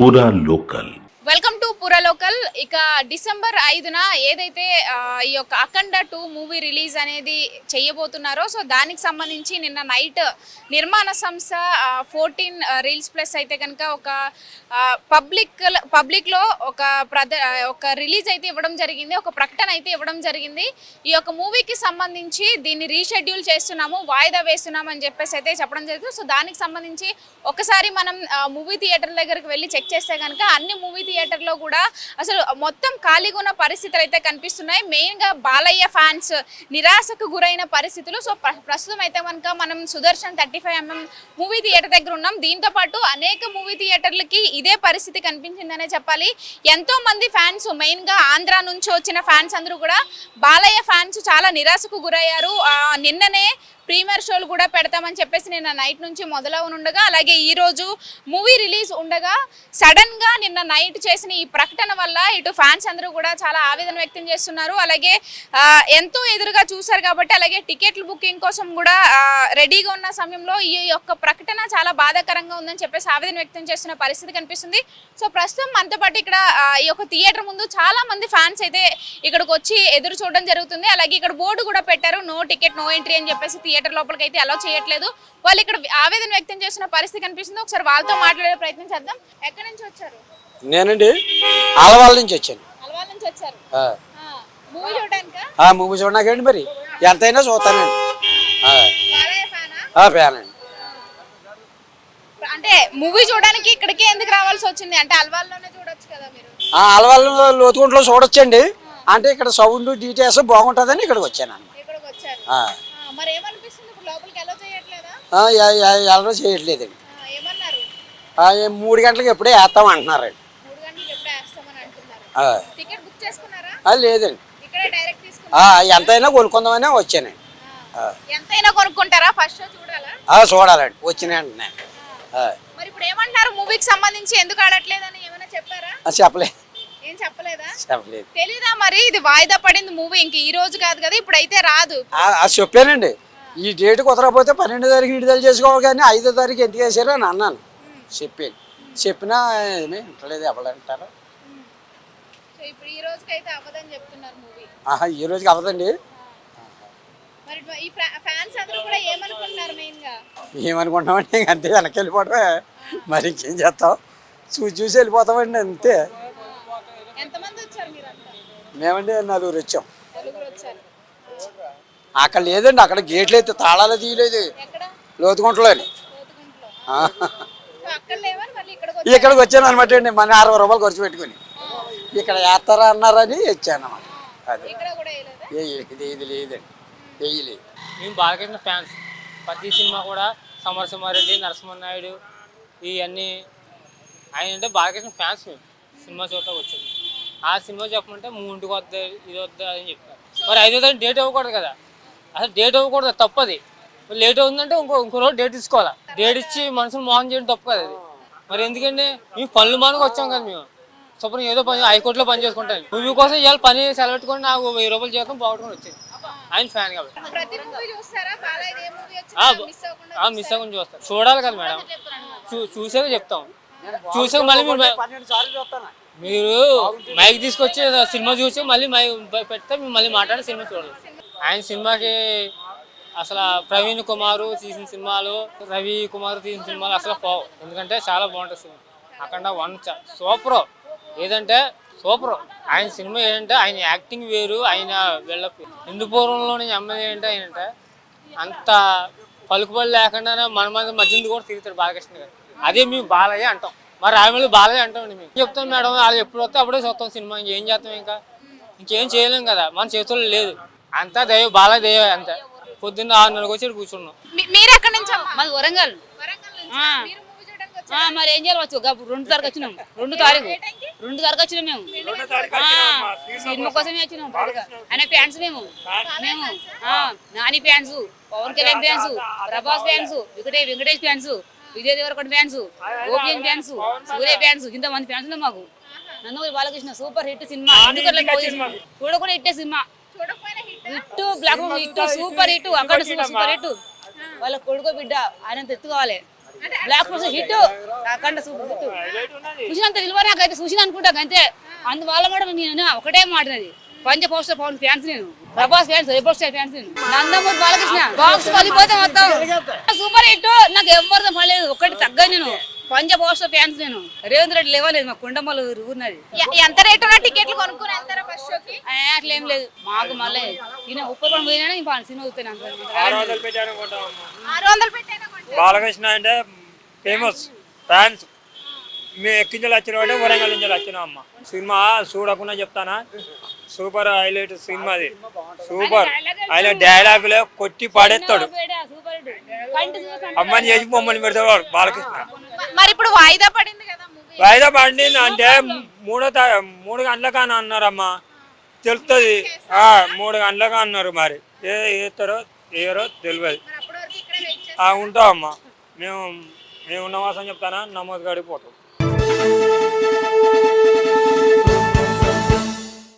पूरा local. Welcome పురలోకల్ పురా local ఇక డిసెంబర్ ఐదున ఏదైతే ఈ యొక్క అఖండ టూ మూవీ రిలీజ్ అనేది చేయబోతున్నారో సో దానికి సంబంధించి నిన్న నైట్ నిర్మాణ సంస్థ ఫోర్టీన్ రీల్స్ ప్లస్ అయితే కనుక ఒక పబ్లిక్ పబ్లిక్లో ఒక ప్రద ఒక రిలీజ్ అయితే ఇవ్వడం జరిగింది ఒక ప్రకటన అయితే ఇవ్వడం జరిగింది. ఈ యొక్క మూవీకి సంబంధించి దీన్ని రీషెడ్యూల్ చేస్తున్నాము వాయిదా వేస్తున్నాము అని చెప్పేసి అయితే చెప్పడం జరిగింది సో దానికి సంబంధించి ఒకసారి మనం మూవీ థియేటర్ దగ్గరికి వెళ్ళి చెక్ చేస్తే కనుక అన్ని మూవీ థియేటర్లో కూడా కూడా అసలు మొత్తం ఖాళీగా ఉన్న పరిస్థితులు అయితే కనిపిస్తున్నాయి. మెయిన్గా బాలయ్య ఫ్యాన్స్ నిరాశకు గురైన పరిస్థితులు. సో ప్రస్తుతం అయితే కనుక మనం Sudarshan thirty five MM movie theatre దగ్గర ఉన్నాం. దీంతో పాటు అనేక మూవీ థియేటర్లకి ఇదే పరిస్థితి కనిపించిందనే చెప్పాలి. ఎంతో మంది ఫ్యాన్స్ మెయిన్గా ఆంధ్ర నుంచి వచ్చిన ఫ్యాన్స్ అందరూ కూడా బాలయ్య ఫ్యాన్స్ చాలా నిరాశకు గురయ్యారు. నిన్ననే ప్రీమియర్ షోలు కూడా పెడతామని చెప్పేసి నిన్న నైట్ నుంచి మొదలవనుండగా అలాగే ఈ రోజు మూవీ రిలీజ్ ఉండగా సడన్గా నిన్న నైట్ చేసిన ఈ ప్రకటన వల్ల ఇటు ఫ్యాన్స్ అందరూ కూడా చాలా ఆవేదన వ్యక్తం చేస్తున్నారు. అలాగే ఎంతో ఎదురుగా చూశారు కాబట్టి అలాగే టికెట్లు బుకింగ్ కోసం కూడా రెడీగా ఉన్న సమయంలో ఈ యొక్క ప్రకటన చాలా బాధాకరంగా ఉందని చెప్పేసి ఆవేదన వ్యక్తం చేస్తున్న పరిస్థితి కనిపిస్తుంది. సో ప్రస్తుతం మనతో పాటు ఇక్కడ ఈ యొక్క థియేటర్ ముందు చాలా మంది ఫ్యాన్స్ అయితే ఇక్కడికి వచ్చి ఎదురు చూడడం జరుగుతుంది. అలాగే ఇక్కడ బోర్డు కూడా పెట్టారు నో టికెట్ నో ఎంట్రీ అని చెప్పేసి థియేటర్ లోపలికి అయితే అలౌ చేయట్లేదు. వాళ్ళు ఇక్కడ ఆవేదన వ్యక్తం చేస్తున్న పరిస్థితి కనిపిస్తుంది. ఒకసారి వాళ్ళతో మాట్లాడే ప్రయత్నం చేద్దాం. ఎక్కడి నుంచి వచ్చారు? నేనండి ఆలవాళ్ళ నుంచి వచ్చాను. అలవాల్ నుంచి వచ్చారు. ఆ. మూవీ చూడడానికా? ఆ మూవీ చూడడానికండి మరి. ఎంతైనా చూస్తానండి. ఫ్యానా? అండి అంటే మూవీ చూడడానికి ఇక్కడికి ఎందుకు రావాల్సి వచ్చింది? అంటే అల్వాల్లోనే చూడొచ్చు కదా మీరు. ఆ ఆలవాళ్ళ లోతుకుంట్లో చూడొచ్చండి. అంటే ఇక్కడ సౌండ్ డీటెయిల్స్ బాగుంటుందని ఇక్కడికి వచ్చాను అన్నమాట ఇక్కడికి వచ్చారు ఆ. ఆ, మరి ఏమనిపిస్తుంది ఇప్పుడు లోపలికి ఎలా చేయట్లేదా ఆ, ఎ- ఎ- ఎవరో చేయట్లేదండి. మూడు గంటలకు ఎప్పుడే వేస్తాం అంటున్నారండి. లేదండి. ఎంతైనా కొనుక్కుందామనే వచ్చానండి. ఎంతైనా కొనుక్కుంటారా? ఫస్ట్ చూడాలా? చూడాలండి. వచ్చిన. మరి ఇప్పుడు మూవీకి సంబంధించి ఎందుకు ఆడట్లేదని ఏమైనా చెప్పారా? ఆ, చెప్పలేదు. ఏం చెప్పలేదా? చెప్పలేదు. తెలీదా మరి? ఇది వాయిదా పడింది మూవీ ఇంక ఈ రోజు కాదు కదా ఇప్పుడు అయితే రాదు చెప్పానండి. ఈ డేట్ కుదరకపోతే పన్నెండో తారీఖు విడుదల చేసుకోవాలి కానీ ఐదో తారీఖు ఎందుకు వేసారు అని అన్నాను. చెప్పాను. చెప్పినా ఏమీ ఇంటలేదు ఎవరంటారు ఆహా ఈ రోజుకి అవ్వదండి? ఏమనుకుంటామండి అంతే వెనక్కి వెళ్ళిపోవడమే. మరి ఇంకేం చేస్తాం? చూసి చూసి వెళ్ళిపోతామండి అంతే. మేమండి నలుగురు వచ్చాం. అక్కడ లేదండి అక్కడ గేట్లు అయితే తాళాలు తీయలేదు. ఎక్కడ? లోతుకుంటలోని ఇక్కడికి వచ్చాను అనమాట అండి మన అరవై రూపాయలు ఖర్చు పెట్టుకుని. ఇక్కడ వేస్తారా అన్నారని వచ్చాను అన్నమాట అది. వేయలేదా? ఇది లేదండి. వేయలేదు. మేము బాలకృష్ణ ఫ్యాన్స్. ప్రతి సినిమా కూడా సమరసింహారెడ్డి నరసింహనాయుడు ఇవన్నీ ఆయన అంటే బాలకృష్ణ ఫ్యాన్స్ మేము. సినిమా చూడటానికి వచ్చింది ఆ సినిమా చెప్పమంటే మూడింటికి వద్ద ఇది వద్ద అని చెప్తారు మరి ఐదో తారీఖు డేట్ ఇవ్వకూడదు కదా. అసలు డేట్ ఇవ్వకూడదు తప్పది. లేట్ అవుతుందంటే ఇంకో ఇంకో రోజు డేట్ ఇచ్చుకోవాలా డేట్ ఇచ్చి మనుషులు మోహన్ చేయడం తప్పు కదా అది. మరి ఎందుకండి మేము పనులు మానుకు వచ్చాం కదా మేము. శుభ్రం ఏదో పని హైకోర్టులో పని చేసుకుంటాను మూవీ కోసం ఇవాళ పని సెలవు పెట్టుకొని నాకు వెయ్యి రూపాయలు జీతం బాగుంటుకొని వచ్చింది ఆయన ఫ్యాన్ కాబట్టి. మిస్ అవ్వకుండా ఆ, మిస్ అవ్వకుండా చూస్తాం. చూడాలి కదా మేడం. చూ చూసాక చెప్తాం. చూసాక మళ్ళీ మీరు చూస్తాను మైక్ తీసుకొచ్చి సినిమా చూసి మళ్ళీ మైక్ పెడితే మళ్ళీ మాట్లాడి సినిమా చూడాలి ఆయన సినిమాకి అసలు ప్రవీణ్ కుమారు తీసిన సినిమాలు రవి కుమార్ తీసిన సినిమాలు అసలు పోవు ఎందుకంటే చాలా బాగుంటుంది సినిమా. అక్కడ వన్ సూపర్. ఏదంటే సూపర్. ఆయన సినిమా ఏంటంటే ఆయన యాక్టింగ్ వేరు ఆయన వీళ్ళ హిందూపురంలోని ఎమ్మెల్యే ఏంటంటే ఆయన అంటే అంత పలుకుబడి లేకుండానే మన మంది మధ్యలో కూడా తిరుగుతాడు బాలకృష్ణ గారు. అదే మేము బాలయ్య అంటాం. మరి రాయమల్లి బాలయ్య అంటామండి మేము. చెప్తాం మేడం వాళ్ళు ఎప్పుడు వస్తే అప్పుడే చూస్తాం సినిమా. ఇంకేం చేస్తాం ఇంకా? ఇంకేం చేయలేం కదా. మన చేతుల్లో లేదు. అంతా దైవ బాలయ్య దైవ అంతే. పొద్దున్న ఆరున్నరకు వచ్చి కూర్చున్నాం. మీరు ఎక్కడి నుంచి అమ్మా? మాది వరంగల్. వరంగల్ నుంచి? ఆ. మీరు మూవీ చూడడానికి ఆ, వచ్చారా మరి ఏం చేయాలి వచ్చు? గప్పు రెండు తారీఖు వచ్చినాం. రెండు తారీఖు. రెండు తారీఖు వచ్చినాం మేము. ఆ, సినిమా కోసమే వచ్చినాం పైగా. ఆయన ఫ్యాన్స్ మేము. మేము. ఆ, Nani fans Pawan Kalyan fans Prabhas fans Venkatesh Venkatesh fans Vijay Devarakonda fans ఓపిఎన్ fans సూర్య ఫ్యాన్స్ ఇంతమంది ఫ్యాన్స్ ఉన్నాయి మాకు. నందమూరి బాలకృష్ణ సూపర్ హిట్ సినిమా. ఎందుకంటే చూడకుండా హిట్టే cinema. Hit block hit super hit అక్కడ సూపర్ హిట్ వాళ్ళ కొడుకో బిడ్డ ఆయన ఎత్తుకోవాలి block hit Akhanda super hit చూసినంత విలువ నాకైతే చూసిన అనుకుంటా అంతే. అందువల్ల కూడా నేను ఒకటే మాటది పంచ పోస్టర్ పవన్ ఫ్యాన్స్ నేను. Prabhas fans rebel star fans నేను. నందమూరి బాలకృష్ణ బాక్స్ పలిపోతే మొత్తం. సూపర్ హిట్ నాకు ఎవరితో పడలేదు ఒకటి తగ్గ నేను. పంచ పోస్టర్ ఫ్యాన్స్ నేను. రేవంత్ రెడ్డి లేవలేదు మా కుండమ్మలు ఊరినది. ఎంత రేట్ ఉన్న టికెట్లు ఆ, అట్లా ఏం లేదు. మాకు మళ్ళీ ఈయన ఉప్పరం పోయినా ఇంకా సినిమా ఆరు వందలు పెట్టాను? బాలకృష్ణ అంటే ఫేమస్ ఫ్యాన్స్ మేము ఎక్కించాలి వచ్చిన వాడే వరంగల్ నుంచి వచ్చినాం అమ్మ. సినిమా చూడకుండా చెప్తానా? సూపర్ హైలైట్ సినిమాది సూపర్. ఆయన డైలాగులే కొట్టి పాడేస్తాడు. అమ్మని చేసి బొమ్మని పెడతాడు బాలకృష్ణ. మరి ఇప్పుడు వాయిదా పడింది కదా మూవీ వాయిదా పడింది అంటే మూడో మూడు గంటలకు అని అన్నారమ్మా. తెలుస్తుంది మూడు గంటలకు అన్నారు మరి. ఏ వేస్తారో వేయరో తెలియదు ఉంటామమ్మా మేము మేము ఉన్నవాసం చెప్తానా? నమోదు కాడికి పోతాం.